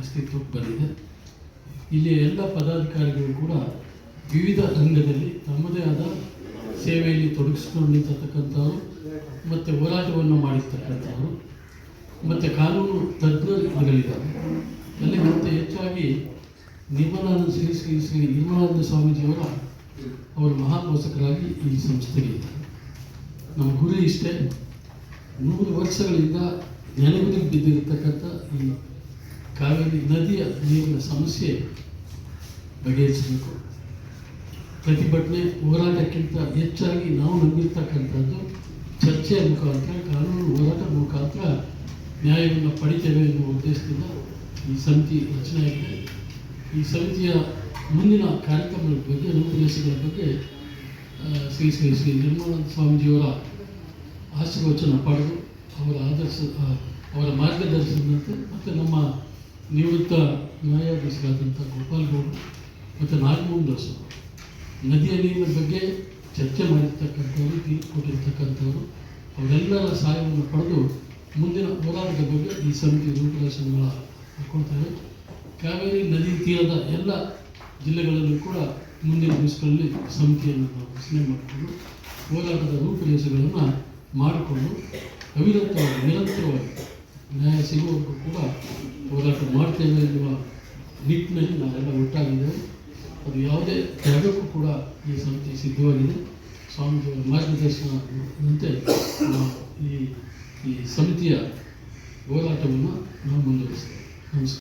ಅಸ್ತಿತ್ವಕ್ಕೆ ಬಂದಿದೆ. ಇಲ್ಲಿ ಎಲ್ಲ ಪದಾಧಿಕಾರಿಗಳು ಕೂಡ ವಿವಿಧ ರಂಗದಲ್ಲಿ ತಮ್ಮದೇ ಆದ ಸೇವೆಯಲ್ಲಿ ತೊಡಗಿಸಿಕೊಂಡಿರ್ತಕ್ಕಂಥವ್ರು ಮತ್ತು ಹೋರಾಟವನ್ನು ಮಾಡಿರ್ತಕ್ಕಂಥವ್ರು, ಮತ್ತು ಕಾನೂನು ತಜ್ಞರುಗಳಿದ್ದಾರೆ. ಎಲ್ಲಕ್ಕಿಂತ ಹೆಚ್ಚಾಗಿ ನಿರ್ಮಲಾನಂದ ಶ್ರೀ ಶ್ರೀ ಶ್ರೀ ನಿರ್ಮಲಾನಂದ ಸ್ವಾಮೀಜಿಯವರ ಅವರು ಮಹಾಪೋಷಕರಾಗಿ ಈ ಸಂಸ್ಥೆಗೆ ಇದ್ದಾರೆ. ನಮ್ಮ ಗುರಿ ಇಷ್ಟೇ. ನೂರು ವರ್ಷಗಳಿಂದ ನೆಲಗುದಿಗೆ ಬಿದ್ದಿರತಕ್ಕಂಥ ಈ ಕಾವೇರಿ ನದಿಯ ನೀರಿನ ಸಮಸ್ಯೆ ಬಗೆಹರಿಸಬೇಕು. ಪ್ರತಿಭಟನೆ ಹೋರಾಟಕ್ಕಿಂತ ಹೆಚ್ಚಾಗಿ ನಾವು ನಂಬಿರ್ತಕ್ಕಂಥದ್ದು ಚರ್ಚೆಯ ಮುಖಾಂತರ, ಕಾನೂನು ಹೋರಾಟದ ಮುಖಾಂತರ ನ್ಯಾಯವನ್ನು ಪಡಿತೇವೆ ಎನ್ನುವ ಉದ್ದೇಶದಿಂದ ಈ ಸಮಿತಿ ರಚನೆಯಾಗಿದೆ ಈ ಸಮಿತಿಯ ಮುಂದಿನ ಕಾರ್ಯಕ್ರಮಗಳ ಬಗ್ಗೆ ರೂಪುರೇಷೆಗಳ ಬಗ್ಗೆ ಶ್ರೀ ಶ್ರೀ ಶ್ರೀ ನಿರ್ಮಲಾನಂದ ಸ್ವಾಮೀಜಿಯವರ ಆಶೀರ್ವಚನ ಪಡೆದು ಅವರ ಆದರ್ಶ ಅವರ ಮಾರ್ಗದರ್ಶನದಂತೆ ಮತ್ತು ನಮ್ಮ ನಿವೃತ್ತ ನ್ಯಾಯಾಧೀಶರಾದಂಥ ಗೋಪಾಲ್ ಗೌಡ ಮತ್ತು ನಾಗಮೋಹನ್ ದಾಸ್ ನದಿಯ ನೀರಿನ ಬಗ್ಗೆ ಚರ್ಚೆ ಮಾಡಿರ್ತಕ್ಕಂಥವ್ರು ತೀರ್ಪು ಕೊಟ್ಟಿರ್ತಕ್ಕಂಥವ್ರು. ಅವರೆಲ್ಲರ ಸಹಾಯವನ್ನು ಪಡೆದು ಮುಂದಿನ ಹೋರಾಟದ ಬಗ್ಗೆ ಈ ಸಮಿತಿ ರೂಪುರೇಷೆಗಳ ಹಾಕೊಳ್ತೇವೆ ಕಾವೇರಿ ನದಿ ತೀರದ ಎಲ್ಲ ಜಿಲ್ಲೆಗಳಲ್ಲೂ ಕೂಡ ಮುಂದಿನ ದಿವಸಗಳಲ್ಲಿ ಸಮಿತಿಯನ್ನು ನಾವು ರಚನೆ ಮಾಡಿಕೊಂಡು ಹೋರಾಟದ ರೂಪುರೇಷೆಗಳನ್ನು ಮಾಡಿಕೊಂಡು ಅವಿರತವಾಗಿ ನಿರಂತರವಾಗಿ ನ್ಯಾಯ ಸಿಗುವವರೆಗೂ ಕೂಡ ಹೋರಾಟ ಮಾಡ್ತೇವೆ ಎನ್ನುವ ನಿಟ್ಟಿನಲ್ಲಿ ನಾವೆಲ್ಲ ಒಟ್ಟಾಗಿದ್ದೇವೆ. ಅದು ಯಾವುದೇ ಜಾಗಕ್ಕೂ ಕೂಡ ಈ ಸಮಿತಿ ಸಿದ್ಧವಾಗಿದೆ. ಸ್ವಾಮೀಜಿಯವರ ಮಾರ್ಗದರ್ಶನದಂತೆ ಈ ಈ ಸಮಿತಿಯ ಹೋರಾಟವನ್ನು ನಾವು ಮುಂದುವರಿಸ್ತೇವೆ. ನಮಸ್ಕಾರ.